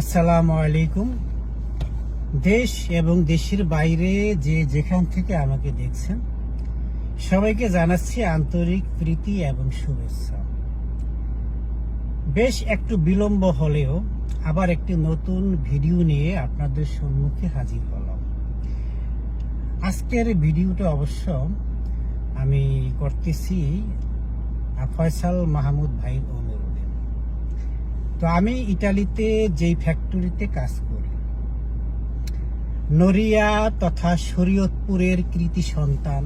আসসালামু আলাইকুম। দেশ এবং দেশের বাইরে যে যেখান থেকে আমাকে দেখছেন, সবাইকে জানাচ্ছি আন্তরিক প্রীতি এবং শুভেচ্ছা। বেশ একটু বিলম্ব হলেও আবার একটি নতুন ভিডিও নিয়ে আপনাদের সম্মুখে হাজির হলাম। আজকের ভিডিওটা অবশ্য আমি করতেছি ফয়সাল মাহমুদ ভাইয়ের অনুরোধে তো আমি ইটালিতে যেই ফ্যাক্টরিতে কাজ করি, নরিয়া তথা শরীয়তপুরের কৃতি সন্তান,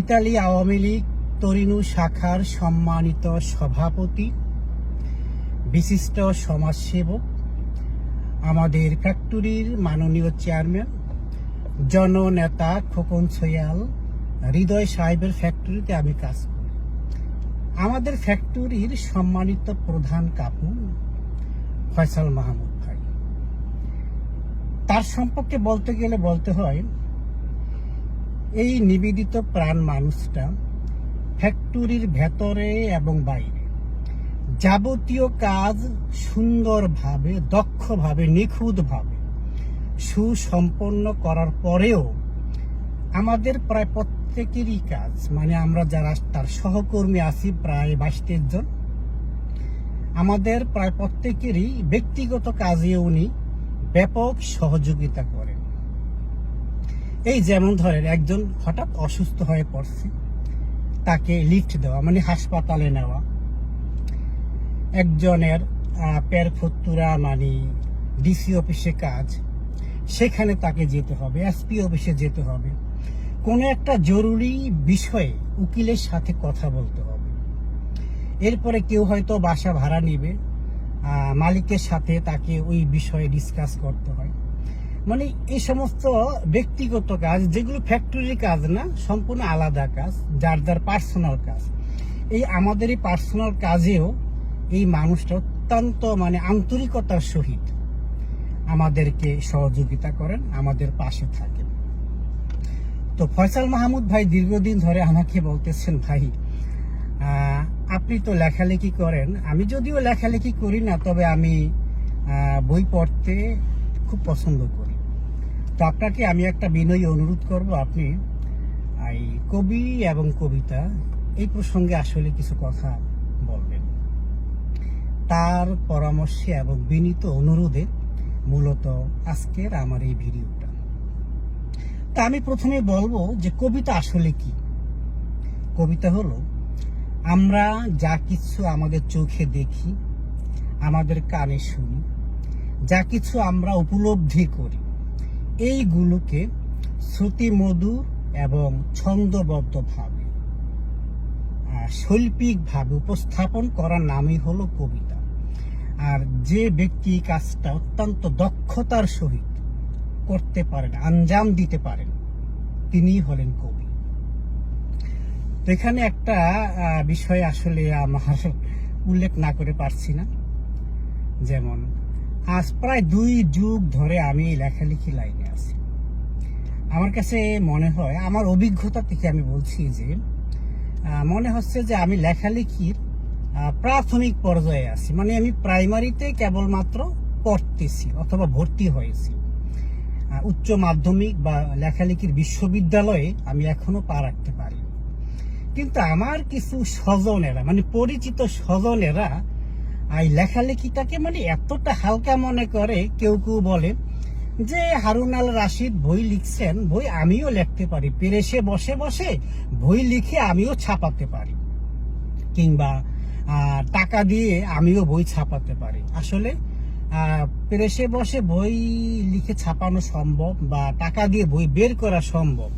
ইতালি আওয়ামী লীগ তরিনু শাখার সম্মানিত সভাপতি, বিশিষ্ট সমাজসেবক, আমাদের ফ্যাক্টরির মাননীয় চেয়ারম্যান জননেতা খোকন সৈয়াল, হৃদয় সাহেবের ফ্যাক্টরিতে আমি কাজ করি। আমাদের ফ্যাক্টরির সম্মানিত প্রধান কাপু ফয়সাল মাহমুদ ভাই। তার সম্পর্কে বলতে গেলে বলতে হয়, এই নিবেদিত প্রাণ মানুষটা ফ্যাক্টরির ভেতরে এবং বাইরে যাবতীয় কাজ সুন্দরভাবে, দক্ষভাবে, নিখুঁতভাবে সুসম্পন্ন করার পরেও আমাদের প্রায় প্রত্যেকেরই কাজ। মানে আমরা যারা তার সহকর্মী আছি, প্রায় বাইশ জন। আমাদের প্রায় প্রত্যেকেরই ব্যক্তিগত কাজে উনি ব্যাপক সহযোগিতা করেন। এই যেমন ধরেন, একজন হঠাৎ অসুস্থ হয়ে পড়ছে, তাকে লিফট দেওয়া মানে হাসপাতালে নেওয়া। একজনের পের ফতুরা মানে ডিসি অফিসে কাজ, সেখানে তাকে যেতে হবে এসপি অফিসে যেতে হবে। কোনো একটা জরুরি বিষয়ে উকিলের সাথে কথা বলতে হবে। এরপরে কেউ হয়তো বাসা ভাড়া নেবে মালিকের সাথে তাকে ওই বিষয়ে ডিসকাস করতে হয়। মানে এই সমস্ত ব্যক্তিগত কাজ, যেগুলো ফ্যাক্টরির কাজ না, সম্পূর্ণ আলাদা কাজ, যার যার পার্সোনাল কাজ। এই আমাদের এই পার্সোনাল কাজেও এই মানুষটা অত্যন্ত মানে আন্তরিকতার সহিত আমাদেরকে সহযোগিতা করেন, আমাদের পাশে থাকেন। তো ফয়সাল মাহমুদ ভাই দীর্ঘদিন ধরে আমাকে বলতেছেন, ভাই আপনি তো লেখালেখি করেন। আমি যদিও লেখালেখি করি না, তবে আমি বই পড়তে খুব পছন্দ করি। তো আপনাকে আমি একটা বিনয়ী অনুরোধ করব আপনি এই কবি এবং কবিতা এই প্রসঙ্গে আসলে কিছু কথা বলবেন। তার পরামর্শে এবং বিনীত অনুরোধে মূলত আজকের আমার এই ভিডিওটা তা আমি প্রথমে বলব যে কবিতা আসলে কি? কবিতা হলো, আমরা যা কিছু আমাদের চোখে দেখি, আমাদের কানে শুনি, যা কিছু আমরা উপলব্ধি করি, এইগুলোকে শ্রুতিমধুর এবং ছন্দবদ্ধভাবে শৈল্পিকভাবে উপস্থাপন করার নামই হলো কবিতা। আর যে ব্যক্তি কাজটা অত্যন্ত দক্ষতার সহিত করতে পারেন, আঞ্জাম দিতে পারেন তিনি হলেন কবি। এখানে একটা বিষয় আসলে আমার উল্লেখ না করে পারছি না। যেমন, আজ প্রায় দুই যুগ ধরে আমি লেখালেখি লাইনে আছি। আমার কাছে মনে হয়, আমার অভিজ্ঞতা থেকে আমি বলছি যে মনে হচ্ছে যে আমি লেখালেখির প্রাথমিক পর্যায়ে আছি। মানে আমি প্রাইমারিতে কেবলমাত্র পড়তেছি অথবা ভর্তি হয়েছি। উচ্চ মাধ্যমিক বা লেখালেখির বিশ্ববিদ্যালয়ে আমি এখনও পা রাখতে পারি কিন্তু আমার কিছু স্বজনেরা মানে পরিচিত স্বজনেরা, এই লেখালেখিটাকে মানে এতটা হালকা মনে করে, কেউ কেউ বলে যে, হারুন আল রাশিদ বই লিখছেন, বই আমিও লিখতে পারি। পেরেসে বসে বসে বই লিখে আমিও ছাপাতে পারি। কিংবা টাকা দিয়ে আমিও বই ছাপাতে পারি। আসলে প্রেসে বসে বই লিখে ছাপানো সম্ভব বা টাকা দিয়ে বই বের করা সম্ভব।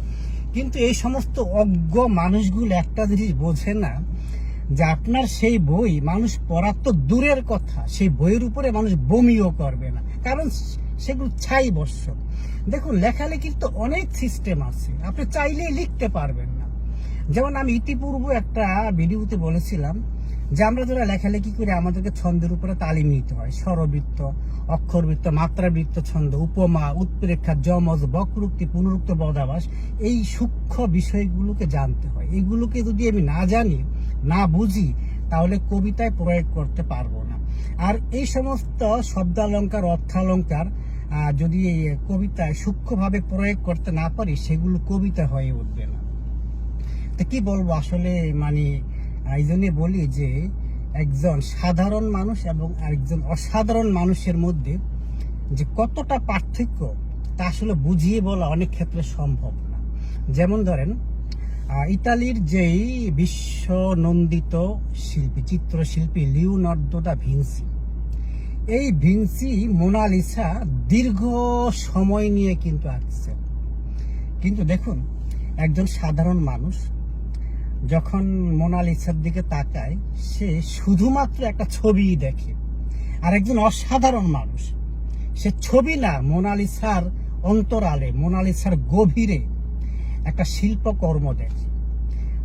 কিন্তু এই সমস্ত অজ্ঞ মানুষগুলো একটা জিনিস বোঝে না, যে আপনার সেই বই মানুষ পড়ার তো দূরের কথা, সেই বইয়ের উপরে মানুষ বমিও করবে না। কারণ সেগুলো ছাই বর্ষ দেখুন, লেখালেখির তো অনেক সিস্টেম আছে, আপনি চাইলেই লিখতে পারবেন না। যেমন আমি ইতিপূর্ব একটা ভিডিওতে বলেছিলাম যে আমরা যারা লেখালেখি করে, আমাদেরকে ছন্দের উপরে তালিম নিতে হয়। স্বরবৃত্ত, অক্ষরবৃত্ত, মাত্রাবৃত্ত ছন্দ, উপমা উৎপ্রেক্ষা যমজ, বক্রোক্তি, পুনরুক্ত বদাবাস এই সূক্ষ্ম বিষয়গুলোকে জানতে হয়। এইগুলোকে যদি আমি না জানি, না বুঝি, তাহলে কবিতায় প্রয়োগ করতে পারব না। আর এই সমস্ত শব্দালঙ্কার, অর্থালঙ্কার যদি এই কবিতায় সূক্ষ্মভাবে প্রয়োগ করতে না পারি, সেগুলো কবিতা হয়ে উঠবে না। তো কি বলব? আসলে মানে এই জন্যে বলি যে একজন সাধারণ মানুষ এবং একজন অসাধারণ মানুষের মধ্যে যে কতটা পার্থক্য, তা আসলে বুঝিয়ে বলা অনেক ক্ষেত্রে সম্ভব না। যেমন ধরেন ইতালির যেই বিশ্ব নন্দিত শিল্পী, চিত্রশিল্পী লিওনার্দো দা ভিনসি, এই ভিনসি মোনালিসা দীর্ঘ সময় নিয়ে কিন্তু আঁকছেন কিন্তু দেখুন, একজন সাধারণ মানুষ যখন মোনালিসার দিকে তাকায়, সে শুধুমাত্র একটা ছবি দেখে। আর একজন অসাধারণ মানুষ। সে ছবি না, মোনালিসার অন্তরালে, মোনালিসার গভীরে একটা শিল্পকর্ম দেখে,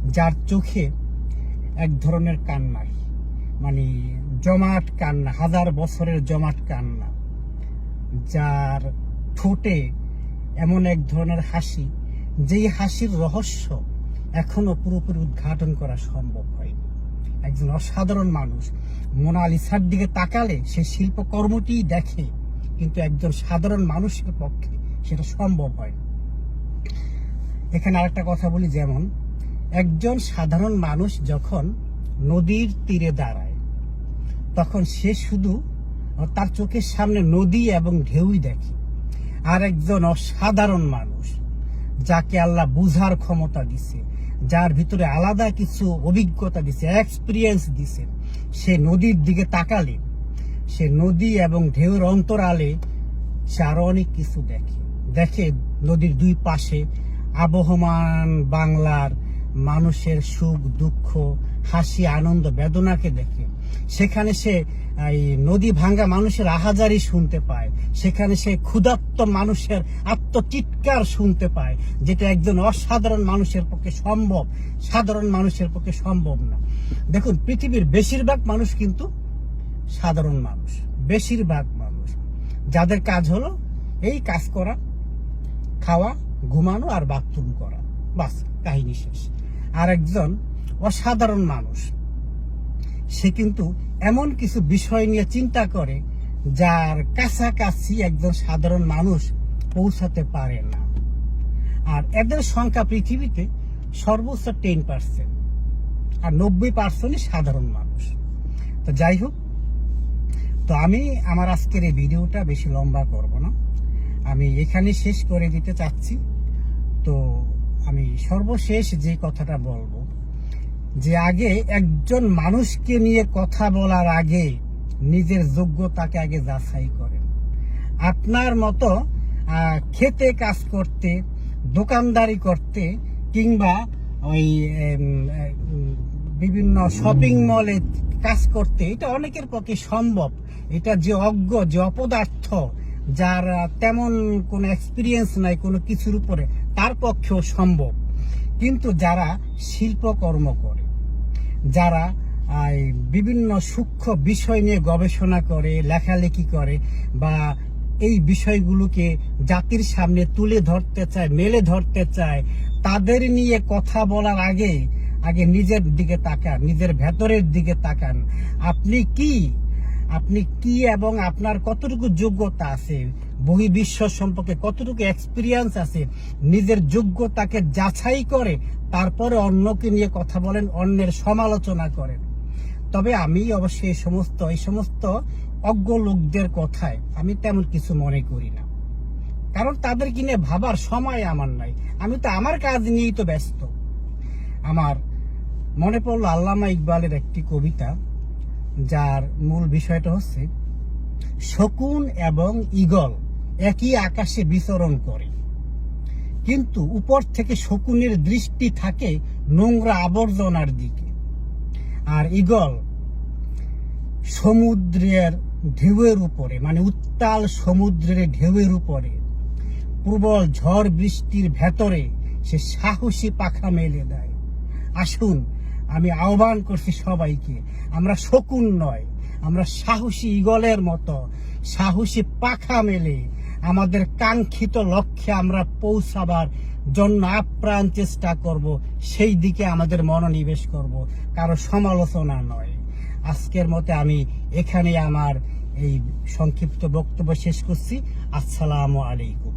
যার চোখে এক ধরনের কান্না মানে জমাট কান্না, হাজার বছরের জমাট কান্না, যার ঠোঁটে এমন এক ধরনের হাসি, যেই হাসির রহস্য এখনও পুরোপুরি উদ্ঘাটন করা সম্ভব হয়নি একজন অসাধারণ মানুষ মোনালিসার দিকে তাকালে সে শিল্পকর্মটি দেখে, কিন্তু একজন সাধারণ মানুষের পক্ষে সেটা সম্ভব হয়। এখানে আরেকটা কথা বলি, যেমন, একজন সাধারণ মানুষ যখন নদীর তীরে দাঁড়ায়, তখন সে শুধু তার চোখের সামনে নদী এবং ঢেউই দেখে, আর একজন অসাধারণ মানুষ যাকে আল্লাহ বুঝার ক্ষমতা দিছে, যার ভিতরে আলাদা কিছু অভিজ্ঞতা দিছে এক্সপিরিয়েন্স দিছে, সে নদীর দিকে তাকালে, সে নদী এবং ঢেউর অন্তরালে সে আরও অনেক কিছু দেখে। দেখে নদীর দুই পাশে আবহমান বাংলার মানুষের সুখ, দুঃখ, হাসি, আনন্দ, বেদনাকে দেখে। সেখানে সে, এই নদী ভাঙ্গা মানুষের আহাজারি শুনতে পায়। সেখানে সে ক্ষুধার্ত মানুষের আত্মচিৎকার শুনতে পায়, যেটা একজন অসাধারণ মানুষের পক্ষে সম্ভব। সাধারণ মানুষের পক্ষে সম্ভব না। দেখুন, পৃথিবীর বেশিরভাগ মানুষ কিন্তু সাধারণ মানুষ, বেশিরভাগ মানুষ। যাদের কাজ হলো এই কাজ করা, খাওয়া, ঘুমানো আর বাথরুম করা। বাস, কাহিনী শেষ। আর একজন অসাধারণ মানুষ সে কিন্তু এমন কিছু বিষয় নিয়ে চিন্তা করে যার কাছাকাছি একজন সাধারণ মানুষ পৌঁছাতে পারে না। আর এদের সংখ্যা পৃথিবীতে সর্বোচ্চ টেন পার্সেন্ট আর নব্বই পার্সেন্টই সাধারণ মানুষ। তো যাই হোক, তো আমি আমার আজকের এই ভিডিওটা বেশি লম্বা করব না। আমি এখানে শেষ করে দিতে চাচ্ছি। তো আমি সর্বশেষ যে কথাটা বলব যে আগে একজন মানুষকে নিয়ে কথা বলার আগে নিজের যোগ্যতাকে আগে যাচাই করেন। আপনার মতো খেতে কাজ করতে, দোকানদারি করতে, কিংবা ওই বিভিন্ন শপিং মলে কাজ করতে, এটা অনেকের পক্ষে সম্ভব। এটা যে অজ্ঞ, যে অপদার্থ, যার তেমন কোনো এক্সপিরিয়েন্স নাই, কোনো কিছুর উপরে, তার পক্ষেও সম্ভব। কিন্তু যারা শিল্পকর্ম করে যারা বিভিন্ন সূক্ষ্ম বিষয় নিয়ে গবেষণা করে, লেখালেখি করে বা এই বিষয়গুলোকে জাতির সামনে তুলে ধরতে চায়, মেলে ধরতে চায়, তাদের নিয়ে কথা বলার আগে আগে নিজের দিকে তাকান, নিজের ভেতরের দিকে তাকান। আপনি কি আপনি কি এবং আপনার কতটুকু যোগ্যতা আছে? বহির্বিশ্ব সম্পর্কে কতটুকু এক্সপিরিয়েন্স আছে? নিজের যোগ্যতাকে যাচাই করে তারপরে অন্যকে নিয়ে কথা বলেন, অন্যের সমালোচনা করেন। তবে আমি অবশ্যই এই সমস্ত এই সমস্ত অজ্ঞ লোকদের কথায় আমি তেমন কিছু মনে করি না। কারণ তাদেরকে নিয়ে ভাবার সময় আমার নাই। আমি তো আমার কাজ নিয়েই তো ব্যস্ত। আমার মনে পড়ল আল্লামা ইকবালের একটি কবিতা যার মূল বিষয়টা হচ্ছে, শকুন এবং ঈগল একই আকাশে বিচরণ করে। কিন্তু উপর থেকে শকুনের দৃষ্টি থাকে নোংরা আবর্জনার দিকে। আর ঈগল সমুদ্রের ঢেউয়ের উপরে মানে উত্তাল সমুদ্রের ঢেউয়ের উপরে, প্রবল ঝড় বৃষ্টির ভেতরে সে সাহসী পাখা মেলে দেয়। আসুন আমি আহ্বান করছি সবাইকে, আমরা শকুন নয়, আমরা সাহসী ঈগলের মতো, সাহসী পাখা মেলে, আমাদের কাঙ্ক্ষিত লক্ষ্যে আমরা পৌঁছাবার জন্য আপ্রাণ চেষ্টা করব, সেই দিকে আমাদের মনোনিবেশ করব, কারও সমালোচনা নয়। আজকের মতে আমি এখানে আমার এই সংক্ষিপ্ত বক্তব্য শেষ করছি। আসসালামু আলাইকুম।